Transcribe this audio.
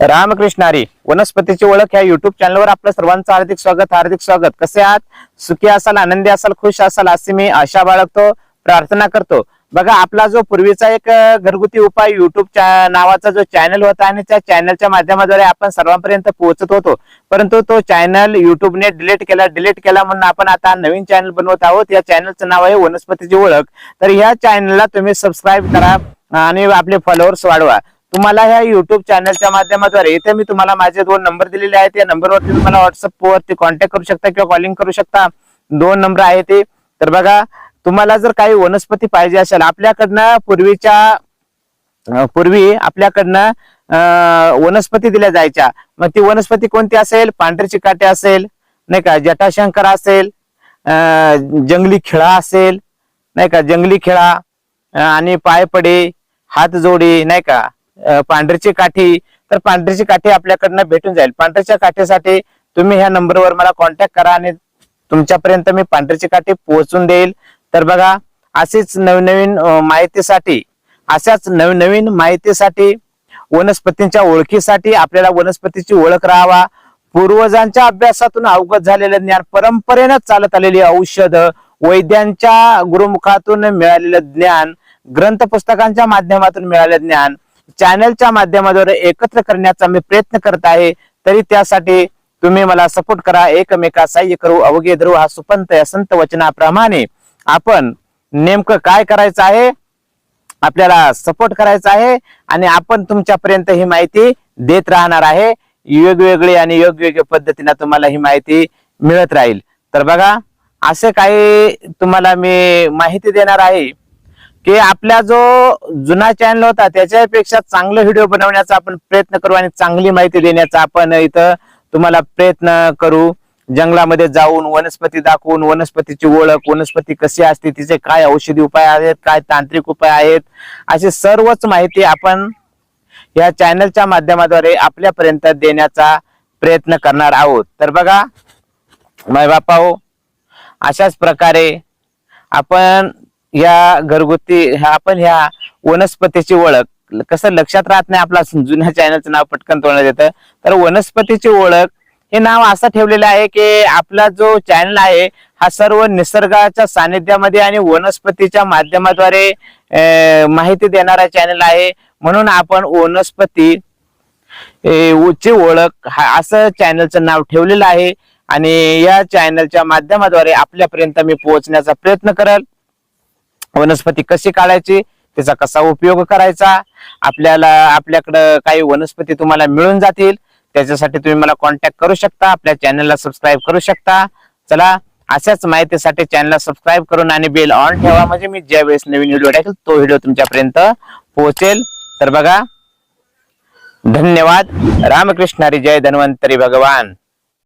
रामकृष्णारी वनस्पतीची ओळख या युट्यूब चॅनलवर आपलं सर्वांचं हार्दिक स्वागत हार्दिक स्वागत. कसे आहात? सुखी असाल आनंदी असाल खुश असाल असे मी आशा बाळगतो प्रार्थना करतो. बघा आपला जो पूर्वीचा एक घरगुती उपाय युट्यूब नावाचा जो चॅनल होता आणि त्या चॅनलच्या माध्यमाद्वारे आपण सर्वांपर्यंत पोहोचत होतो. परंतु तो चॅनल युट्यूबने डिलीट केला डिलीट केला म्हणून आपण आता नवीन चॅनल बनवत आहोत. या चॅनलचं नाव आहे वनस्पतीची ओळख. तर ह्या चॅनलला तुम्ही सबस्क्राईब करा आणि आपले फॉलोअर्स वाढवा. तुम्हाला ह्या युट्यूब चॅनलच्या माध्यमाद्वारे इथे मी तुम्हाला माझे दोन नंबर दिलेले आहेत. या नंबरवरती तुम्हाला व्हॉट्सअपवरती कॉन्टॅक्ट करू शकता किंवा कॉलिंग करू शकता. दोन नंबर आहे ते. तर बघा तुम्हाला जर काही वनस्पती पाहिजे असेल आपल्याकडनं पूर्वीच्या पूर्वी आपल्याकडनं वनस्पती दिल्या जायच्या. मग ती वनस्पती कोणती असेल? पांढरी चिकाटे असेल नाही का? जटाशंकर असेल जंगली खिळा असेल नाही का? जंगली खिळा आणि पायपडे हात जोडे नाही का? पांढरीची काठी तर पांढरीची काठी आपल्याकडनं भेटून जाईल. पांढरीच्या काठीसाठी तुम्ही ह्या नंबरवर मला कॉन्टॅक्ट करा आणि तुमच्यापर्यंत मी पांढरीची काठी पोहोचून देईल. तर बघा अशीच नवनवीन माहितीसाठी अशाच नवनवीन माहितीसाठी वनस्पतींच्या ओळखीसाठी आपल्याला वनस्पतीची ओळख राहावा. पूर्वजांच्या अभ्यासातून अवगत झालेलं ज्ञान परंपरेनं चालत आलेली औषध वैद्यांच्या गुरुमुखातून मिळालेलं ज्ञान ग्रंथ पुस्तकांच्या माध्यमातून मिळालेलं ज्ञान चॅनलच्या माध्यमाद्वारे एकत्र करण्याचा मी प्रयत्न करत आहे. तरी त्यासाठी तुम्ही मला सपोर्ट करा. एकमेका सहाय्य करू. अवघे धरू. हा सुपंत या संत वचनाप्रमाणे आपण नेमकं काय करायचं आहे? आपल्याला सपोर्ट करायचा आहे आणि आपण तुमच्यापर्यंत ही माहिती देत राहणार आहे. वेगवेगळी आणि योग्य पद्धतीने तुम्हाला ही माहिती मिळत राहील. तर बघा असे काही तुम्हाला मी माहिती देणार आहे. की आपला जो जुना चॅनल होता त्याच्यापेक्षा चांगला व्हिडिओ बनवण्याचा आपण प्रयत्न करू आणि चांगली माहिती देण्याचा आपण इथं तुम्हाला प्रयत्न करू. जंगलामध्ये जाऊन वनस्पती दाखवून वनस्पतीची ओळख वनस्पती कशी असते तिचे काय औषधी उपाय आहेत काय तांत्रिक उपाय आहेत अशी सर्वच माहिती आपण या चॅनलच्या माध्यमाद्वारे आपल्यापर्यंत देण्याचा प्रयत्न करणार आहोत. तर बघा माय बापा हो अशाच प्रकारे आपण या घरगुती ह्या- आपण ह्या वनस्पतीची ओळख कसं लक्षात राहत नाही आपला जुन्या चॅनलचं नाव पटकन तोडण्यात येतं. तर वनस्पतीची ओळख हे नाव असं ठेवलेलं आहे की आपला जो चॅनल आहे हा सर्व निसर्गाच्या सानिध्यामध्ये आणि वनस्पतीच्या माध्यमाद्वारे माहिती देणारा चॅनल आहे. म्हणून आपण वनस्पती ची ओळख हा असं चॅनलचं नाव ठेवलेलं आहे. आणि या चॅनलच्या माध्यमाद्वारे आपल्यापर्यंत मी पोहोचण्याचा प्रयत्न करेल. वनस्पती कशी काढायची त्याचा कसा उपयोग करायचा आपल्याला आपल्याकडं काही वनस्पती तुम्हाला मिळून जातील त्याच्यासाठी तुम्ही मला कॉन्टॅक्ट करू शकता आपल्या चॅनलला सबस्क्राईब करू शकता. चला अशाच माहितीसाठी चॅनलला सबस्क्राईब करून आणि बेल ऑन ठेवा. म्हणजे मी ज्या वेळेस नवीन व्हिडिओ टाकेल तो व्हिडिओ तुमच्यापर्यंत पोहोचेल. तर बघा धन्यवाद. रामकृष्ण हरी जय धन्वंतरी भगवान.